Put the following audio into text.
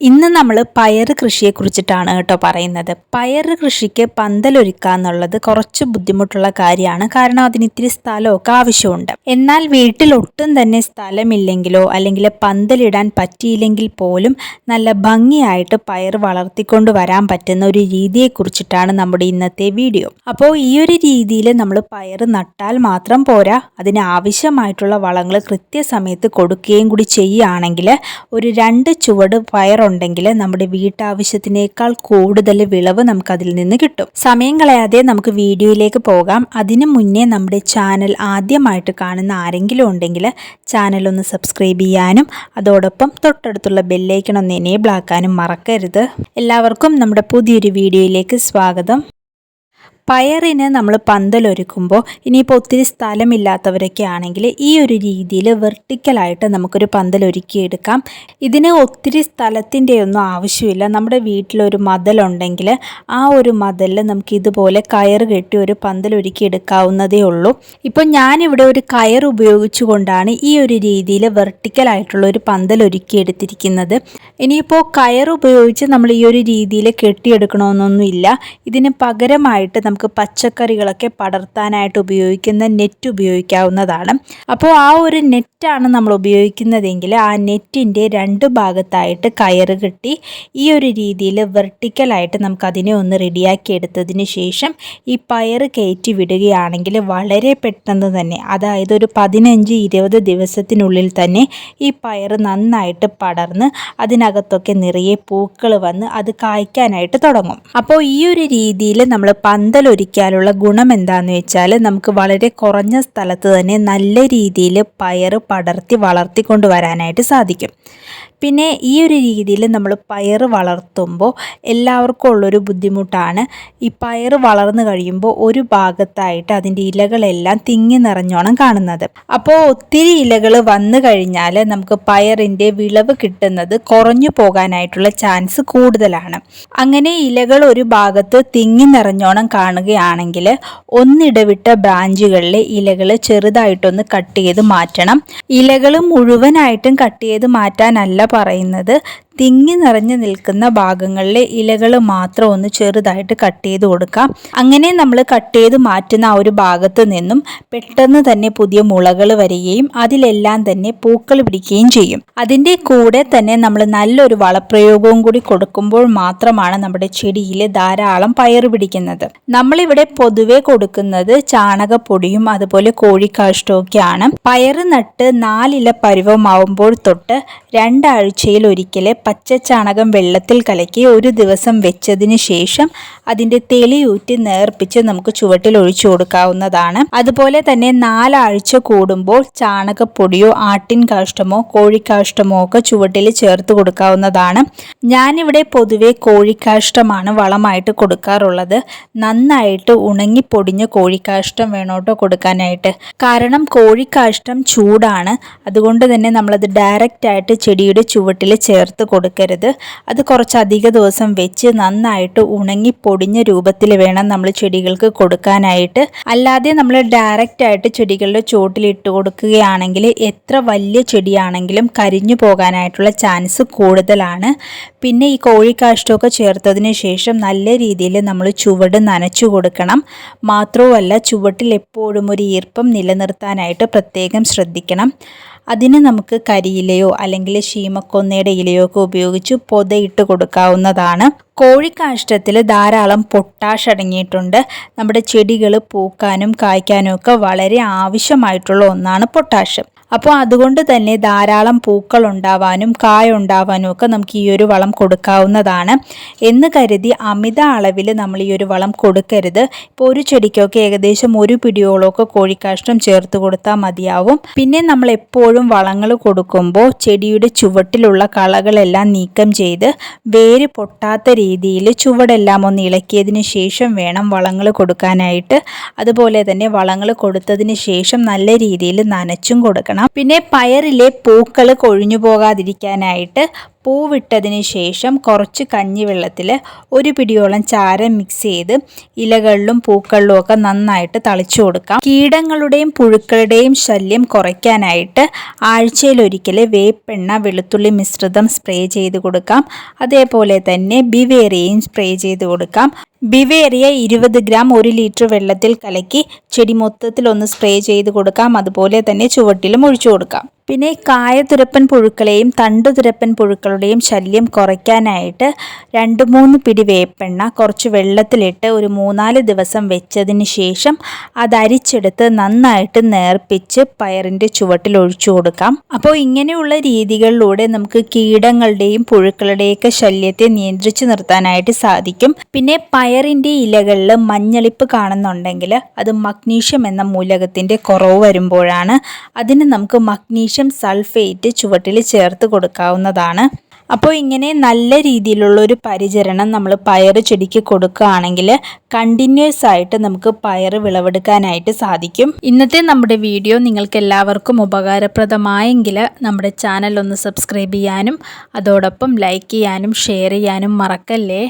ഇന്ന് നമ്മൾ പയർ കൃഷിയെ കുറിച്ചിട്ടാണ് കേട്ടോ പറയുന്നത്. പയർ കൃഷിക്ക് പന്തലൊരുക്കുക എന്നുള്ളത് കുറച്ച് ബുദ്ധിമുട്ടുള്ള കാര്യമാണ്. കാരണം അതിന് ഇത്തിരി സ്ഥലമൊക്കെ ആവശ്യമുണ്ട്. എന്നാൽ വീട്ടിൽ ഒട്ടും തന്നെ സ്ഥലമില്ലെങ്കിലോ അല്ലെങ്കിൽ പന്തലിടാൻ പറ്റിയില്ലെങ്കിൽ പോലും നല്ല ഭംഗിയായിട്ട് പയർ വളർത്തിക്കൊണ്ട് വരാൻ പറ്റുന്ന ഒരു രീതിയെ കുറിച്ചിട്ടാണ് നമ്മുടെ ഇന്നത്തെ വീഡിയോ. അപ്പോൾ ഈ ഒരു രീതിയിൽ നമ്മൾ പയർ നട്ടാൽ മാത്രം പോരാ അതിന് ആവശ്യമായിട്ടുള്ള വളങ്ങൾ കൃത്യസമയത്ത് കൊടുക്കുകയും കൂടി ചെയ്യുകയാണെങ്കിൽ ഒരു രണ്ട് ചുവട് പയർ ഉണ്ടെങ്കിൽ നമ്മുടെ വീട്ടാവശ്യത്തിനേക്കാൾ കൂടുതൽ വിളവ് നമുക്ക് അതിൽ നിന്ന് കിട്ടും. സമയം കളയാതെ നമുക്ക് വീഡിയോയിലേക്ക് പോകാം. അതിനു മുന്നേ നമ്മുടെ ചാനൽ ആദ്യമായിട്ട് കാണുന്ന ആരെങ്കിലും ഉണ്ടെങ്കിൽ ചാനൽ ഒന്ന് സബ്സ്ക്രൈബ് ചെയ്യാനും അതോടൊപ്പം തൊട്ടടുത്തുള്ള ബെല്ലൈക്കൺ ഒന്ന് എനേബിൾ ആക്കാനും മറക്കരുത്. എല്ലാവർക്കും നമ്മുടെ പുതിയൊരു വീഡിയോയിലേക്ക് സ്വാഗതം. പയറിന് നമ്മൾ പന്തലൊരുക്കുമ്പോൾ ഇനിയിപ്പോൾ ഒത്തിരി സ്ഥലമില്ലാത്തവരൊക്കെ ആണെങ്കിൽ ഈ ഒരു രീതിയിൽ വെർട്ടിക്കലായിട്ട് നമുക്കൊരു പന്തലൊരുക്കിയെടുക്കാം. ഇതിന് ഒത്തിരി സ്ഥലത്തിന്റെ ഒന്നും ആവശ്യമില്ല. നമ്മുടെ വീട്ടിലൊരു മതലുണ്ടെങ്കിൽ ആ ഒരു മതലിൽ നമുക്ക് ഇതുപോലെ കയർ കെട്ടി ഒരു പന്തലൊരുക്കി എടുക്കാവുന്നതേ ഉള്ളൂ. ഇപ്പോൾ ഞാനിവിടെ ഒരു കയർ ഉപയോഗിച്ചുകൊണ്ടാണ് ഈ ഒരു രീതിയിൽ വെർട്ടിക്കലായിട്ടുള്ള ഒരു പന്തലൊരുക്കി എടുത്തിരിക്കുന്നത് ഇനിയിപ്പോൾ കയർ ഉപയോഗിച്ച് നമ്മൾ ഈ ഒരു രീതിയിൽ കെട്ടിയെടുക്കണമെന്നൊന്നുമില്ല. ഇതിന് പകരമായിട്ട് നമുക്ക് പച്ചക്കറികളൊക്കെ പടർത്താനായിട്ട് ഉപയോഗിക്കുന്ന നെറ്റ് ഉപയോഗിക്കാവുന്നതാണ്. അപ്പോൾ ആ ഒരു നെറ്റാണ് നമ്മൾ ഉപയോഗിക്കുന്നതെങ്കിൽ ആ നെറ്റിന്റെ രണ്ട് ഭാഗത്തായിട്ട് കയറ് കെട്ടി ഈ ഒരു രീതിയിൽ വെർട്ടിക്കലായിട്ട് നമുക്കതിനെ ഒന്ന് റെഡിയാക്കി എടുത്തതിന് ശേഷം ഈ പയർ കയറ്റി വിടുകയാണെങ്കിൽ വളരെ പെട്ടെന്ന് തന്നെ അതായത് ഒരു പതിനഞ്ച് ഇരുപത് ദിവസത്തിനുള്ളിൽ തന്നെ ഈ പയർ നന്നായിട്ട് പടർന്ന് അതിനകത്തൊക്കെ നിറയെ പൂക്കൾ വന്ന് അത് കായ്ക്കാനായിട്ട് തുടങ്ങും. അപ്പോൾ ഈ ഒരു രീതിയിൽ നമ്മൾ പന്തൽ ഒരുക്കാനുള്ള ഗുണം എന്താണെന്ന് വെച്ചാൽ നമുക്ക് വളരെ കുറഞ്ഞ സ്ഥലത്ത് തന്നെ നല്ല രീതിയിൽ പയർ പടർത്തി വളർത്തിക്കൊണ്ട് വരാനായിട്ട് സാധിക്കും. പിന്നെ ഈ ഒരു രീതിയിൽ നമ്മൾ പയർ വളർത്തുമ്പോൾ എല്ലാവർക്കും ഉള്ളൊരു ബുദ്ധിമുട്ടാണ്. ഈ പയർ വളർന്നു കഴിയുമ്പോൾ ഒരു ഭാഗത്തായിട്ട് അതിന്റെ ഇലകളെല്ലാം തിങ്ങി നിറഞ്ഞോണം കാണുന്നത്. അപ്പോൾ ഒത്തിരി ഇലകൾ വന്നു കഴിഞ്ഞാൽ നമുക്ക് പയറിന്റെ വിളവ് കിട്ടുന്നത് കുറഞ്ഞു പോകാനായിട്ടുള്ള ചാൻസ് കൂടുതലാണ്. അങ്ങനെ ഇലകൾ ഒരു ഭാഗത്ത് തിങ്ങി നിറഞ്ഞോണം കാണുകയാണെങ്കിൽ ഒന്നിടവിട്ട ബ്രാഞ്ചുകളിലെ ഇലകൾ ചെറുതായിട്ടൊന്ന് കട്ട് ചെയ്ത് മാറ്റണം. ഇലകൾ മുഴുവനായിട്ടും കട്ട് ചെയ്ത് മാറ്റാനല്ല പറയുന്നത്. തിങ്ങി നിറഞ്ഞു നിൽക്കുന്ന ഭാഗങ്ങളിലെ ഇലകൾ മാത്രം ഒന്ന് ചെറുതായിട്ട് കട്ട് ചെയ്ത് കൊടുക്കാം. അങ്ങനെ നമ്മൾ കട്ട് ചെയ്ത് മാറ്റുന്ന ആ ഒരു ഭാഗത്ത് നിന്നും പെട്ടെന്ന് തന്നെ പുതിയ മുളകൾ വരികയും അതിലെല്ലാം തന്നെ പൂക്കൾ പിടിക്കുകയും ചെയ്യും. അതിന്റെ കൂടെ തന്നെ നമ്മൾ നല്ലൊരു വളപ്രയോഗവും കൂടി കൊടുക്കുമ്പോൾ മാത്രമാണ് നമ്മുടെ ചെടിയിൽ ധാരാളം പയർ പിടിക്കുന്നത്. നമ്മളിവിടെ പൊതുവെ കൊടുക്കുന്നത് ചാണകപ്പൊടിയും അതുപോലെ കോഴിക്കാഷ്ടമൊക്കെയാണ് പയർ നട്ട് നാലില പരുവമാവുമ്പോൾ തൊട്ട് രണ്ടാഴ്ചയിൽ ഒരിക്കലെ പച്ചച്ചാണകം വെള്ളത്തിൽ കലക്കി ഒരു ദിവസം വെച്ചതിന് ശേഷം അതിന്റെ തെളിയൂറ്റി നേർപ്പിച്ച് നമുക്ക് ചുവട്ടിൽ ഒഴിച്ചു കൊടുക്കാവുന്നതാണ്. അതുപോലെ തന്നെ നാലാഴ്ച കൂടുമ്പോൾ ചാണകപ്പൊടിയോ ആട്ടിൻ കാഷ്ടമോ കോഴിക്കാഷ്ടമോ ഒക്കെ ചുവട്ടിൽ ചേർത്ത് കൊടുക്കാവുന്നതാണ്. ഞാനിവിടെ പൊതുവെ കോഴിക്കാഷ്ടമാണ് വളമായിട്ട് കൊടുക്കാറുള്ളത്. നന്നായിട്ട് ഉണങ്ങി പൊടിഞ്ഞ കോഴിക്കാഷ്ടം വേണോട്ടോ കൊടുക്കാനായിട്ട്. കാരണം കോഴിക്കാഷ്ടം ചൂടാണ്. അതുകൊണ്ട് തന്നെ നമ്മളത് ഡയറക്റ്റ് ആയിട്ട് ചെടിയുടെ ചുവട്ടിൽ ചേർത്ത് കൊടുക്കരുത്. അത് കുറച്ചധിക ദിവസം വെച്ച് നന്നായിട്ട് ഉണങ്ങി പൊടിഞ്ഞ രൂപത്തിൽ വേണം നമ്മൾ ചെടികൾക്ക് കൊടുക്കാനായിട്ട്. അല്ലാതെ നമ്മൾ ഡയറക്റ്റ് ആയിട്ട് ചെടികളുടെ ചുവട്ടിലിട്ട് കൊടുക്കുകയാണെങ്കിൽ എത്ര വലിയ ചെടിയാണെങ്കിലും കരിഞ്ഞു പോകാനായിട്ടുള്ള ചാൻസ് കൂടുതലാണ്. പിന്നെ ഈ കോഴിക്കാഷ്ടമൊക്കെ ചേർത്തതിന് ശേഷം നല്ല രീതിയിൽ നമ്മൾ ചുവട് നനച്ചു കൊടുക്കണം. മാത്രവുമല്ല ചുവട്ടിൽ എപ്പോഴും ഒരു ഈർപ്പം നിലനിർത്താനായിട്ട് പ്രത്യേകം ശ്രദ്ധിക്കണം. അതിന് നമുക്ക് കരിയിലയോ അല്ലെങ്കിൽ ശീമക്കൊന്നയുടെ ഇലയോ ഒക്കെ ഉപയോഗിച്ച് പൊതയിട്ട് കൊടുക്കാവുന്നതാണ്. കോഴിക്കാഷ്ടത്തിൽ ധാരാളം പൊട്ടാഷ് അടങ്ങിയിട്ടുണ്ട്. നമ്മുടെ ചെടികൾ പൂക്കാനും കായ്ക്കാനും ഒക്കെ വളരെ ആവശ്യമായിട്ടുള്ള ഒന്നാണ് പൊട്ടാഷ്. അപ്പോൾ അതുകൊണ്ട് തന്നെ ധാരാളം പൂക്കൾ ഉണ്ടാവാനും കായ ഉണ്ടാവാനും ഒക്കെ നമുക്ക് ഈ ഒരു വളം കൊടുക്കാവുന്നതാണ്. എന്ന് കരുതി അമിത അളവിൽ നമ്മൾ ഈ ഒരു വളം കൊടുക്കരുത്. ഇപ്പോൾ ഒരു ചെടിക്കൊക്കെ ഏകദേശം ഒരു പിടിയോളമൊക്കെ കോഴിക്കാഷ്ടം ചേർത്ത് കൊടുത്താൽ മതിയാവും. പിന്നെ നമ്മൾ എപ്പോഴും വളങ്ങൾ കൊടുക്കുമ്പോൾ ചെടിയുടെ ചുവട്ടിലുള്ള കളകളെല്ലാം നീക്കം ചെയ്ത് വേര് പൊട്ടാത്ത രീതിയിൽ ചുവടെല്ലാം ഒന്ന് ഇളക്കിയതിന് ശേഷം വേണം വളങ്ങൾ കൊടുക്കാനായിട്ട്. അതുപോലെ തന്നെ വളങ്ങൾ കൊടുത്തതിന് ശേഷം നല്ല രീതിയിൽ നനച്ചും കൊടുക്കണം. പിന്നെ പയറിലെ പൂക്കൾ കൊഴിഞ്ഞു പോകാതിരിക്കാനായിട്ട് പൂവിട്ടതിന് ശേഷം കുറച്ച് കഞ്ഞിവെള്ളത്തിൽ ഒരു പിടിയോളം ചാരം മിക്സ് ചെയ്ത് ഇലകളിലും പൂക്കളിലും ഒക്കെ നന്നായിട്ട് തളിച്ചു കൊടുക്കാം. കീടങ്ങളുടെയും പുഴുക്കളുടെയും ശല്യം കുറയ്ക്കാനായിട്ട് ആഴ്ചയിലൊരിക്കൽ വേപ്പെണ്ണ വെളുത്തുള്ളി മിശ്രിതം സ്പ്രേ ചെയ്ത് കൊടുക്കാം. അതേപോലെ തന്നെ ബിവേറിയയും സ്പ്രേ ചെയ്ത് കൊടുക്കാം. ബിവേറിയ ഇരുപത് ഗ്രാം ഒരു ലിറ്റർ വെള്ളത്തിൽ കലക്കി ചെടി മൊത്തത്തിൽ ഒന്ന് സ്പ്രേ ചെയ്ത് കൊടുക്കാം. അതുപോലെ തന്നെ ചുവട്ടിലും ഒഴിച്ചു കൊടുക്കാം. പിന്നെ കായതുരപ്പൻ പുഴുക്കളെയും തണ്ടുതുരപ്പൻ പുഴുക്കളുടെയും ശല്യം കുറയ്ക്കാനായിട്ട് രണ്ട് മൂന്ന് പിടി വേപ്പെണ്ണ കുറച്ച് വെള്ളത്തിലിട്ട് ഒരു മൂന്നാൽ ദിവസം വെച്ചതിന് ശേഷം അത് അരിച്ചെടുത്ത് നന്നായിട്ട് നേർപ്പിച്ച് പയറിന്റെ ചുവട്ടിൽ ഒഴിച്ചു കൊടുക്കാം. അപ്പോൾ ഇങ്ങനെയുള്ള രീതികളിലൂടെ നമുക്ക് കീടങ്ങളുടെയും പുഴുക്കളുടെയൊക്കെ ശല്യത്തെ നിയന്ത്രിച്ചു നിർത്താനായിട്ട് സാധിക്കും. പിന്നെ പയറിന്റെ ഇലകളിൽ മഞ്ഞളിപ്പ് കാണുന്നുണ്ടെങ്കിൽ അത് മഗ്നീഷ്യം എന്ന മൂലകത്തിന്റെ കുറവ് വരുമ്പോഴാണ് അതിന് നമുക്ക് മഗ്നീഷ്യം സൾഫേറ്റ് ചുവട്ടിൽ ചേർത്ത് കൊടുക്കാവുന്നതാണ്. അപ്പോൾ ഇങ്ങനെ നല്ല രീതിയിലുള്ള ഒരു പരിചരണം നമ്മൾ പയർ ചെടിക്ക് കൊടുക്കുകയാണെങ്കിൽ കണ്ടിന്യൂസ് ആയിട്ട് നമുക്ക് പയർ വിളവെടുക്കാനായിട്ട് സാധിക്കും. ഇന്നത്തെ നമ്മുടെ വീഡിയോ നിങ്ങൾക്ക് എല്ലാവർക്കും ഉപകാരപ്രദമായെങ്കിൽ നമ്മുടെ ചാനൽ ഒന്ന് സബ്സ്ക്രൈബ് ചെയ്യാനും അതോടൊപ്പം ലൈക്ക് ചെയ്യാനും ഷെയർ ചെയ്യാനും മറക്കല്ലേ?